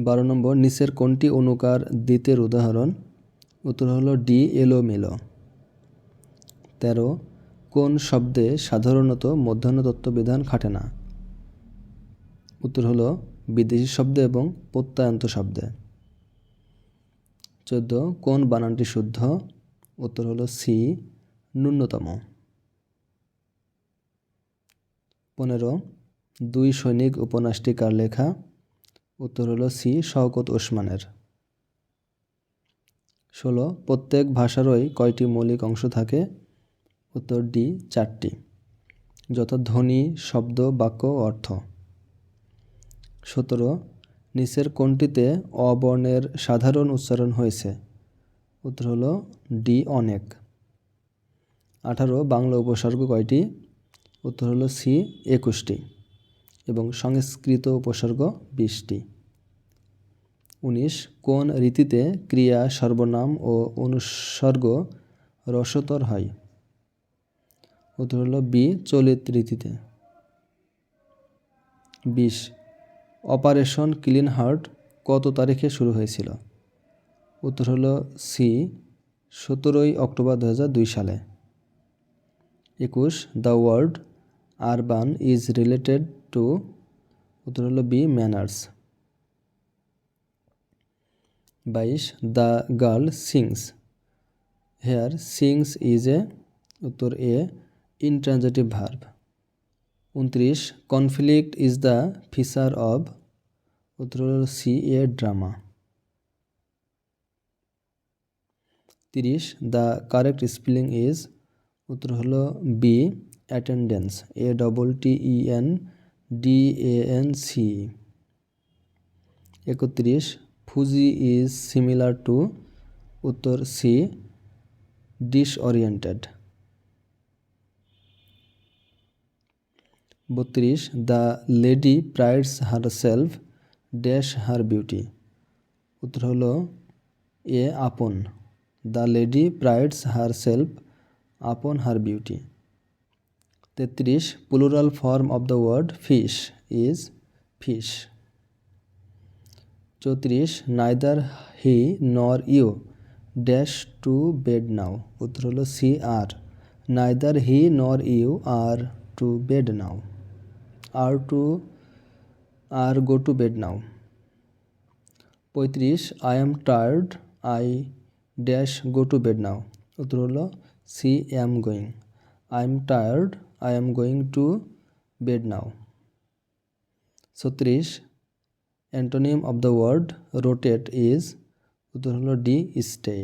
বারো নম্বর, নিচের কোনটি অনুকার দ্বিতের উদাহরণ? উত্তর হলো ডি এলো এলোমেলো। তেরো, কোন শব্দে সাধারণত মধ্যাহ্ন বিধান খাটে না? উত্তর হলো বিদেশি শব্দে এবং প্রত্যয়ান্ত শব্দে। চোদ্দ, কোন বানানটি শুদ্ধ? উত্তর হলো সি, ন্যূনতম। পনেরো, দুই সৈনিক উপন্যাসটি কার লেখা? উত্তর হলো সি, শওকত ওসমানের। ষোলো, প্রত্যেক ভাষারই কয়টি মৌলিক অংশ থাকে? উত্তর ডি, চারটি। যথা ধ্বনি, শব্দ, বাক্য অর্থ। সতেরো, নিচের কোনটিতে অবর্ণের সাধারণ উচ্চারণ হয়েছে? উত্তর হল ডি, অনেক। আঠারো, বাংলা উপসর্গ কয়টি? উত্তর হল সি, একুশটি। এবং সংস্কৃত উপসর্গ বিশটি। উনিশ, কোন রীতিতে ক্রিয়া, সর্বনাম ও অনুসর্গ রসতর হয়? উত্তর হলো বি, চলিত রীতিতে। বিশ, অপারেশন ক্লিন হার্ট কত তারিখে শুরু হয়েছিল? উত্তর হলো সি, সতেরোই অক্টোবর দু হাজার দুই সালে। একুশ, the word urban is related to উত্তর হলো বি ম্যানার্স বাইশ the girl sings here sings is a উত্তর এ ইনট্রানজেটিভ ভার্ব উনত্রিশ conflict is the feature of উত্তর সি এ ড্রামা তিরিশ দ্য কারেক্ট স্পেলিং ইজ উত্তর হলো B attendance A double T E N D A N C একত্রিশ fuzzy is similar to উত্তর C disoriented বত্রিশ the lady prides herself dash her beauty উত্তর হল, A upon. The lady prides herself upon her beauty তেত্রিশ plural form of the word fish is fish চৌত্রিশ neither he nor you dash to bed now উত্তর হলো C are neither he nor you are to bed now R to R go to bed now পঁয়ত্রিশ I am tired I dash go to bed now উত্তর হলো C am going I am tired I am going to bed now ছত্রিশ antonym of the word rotate is উত্তর হলো D stay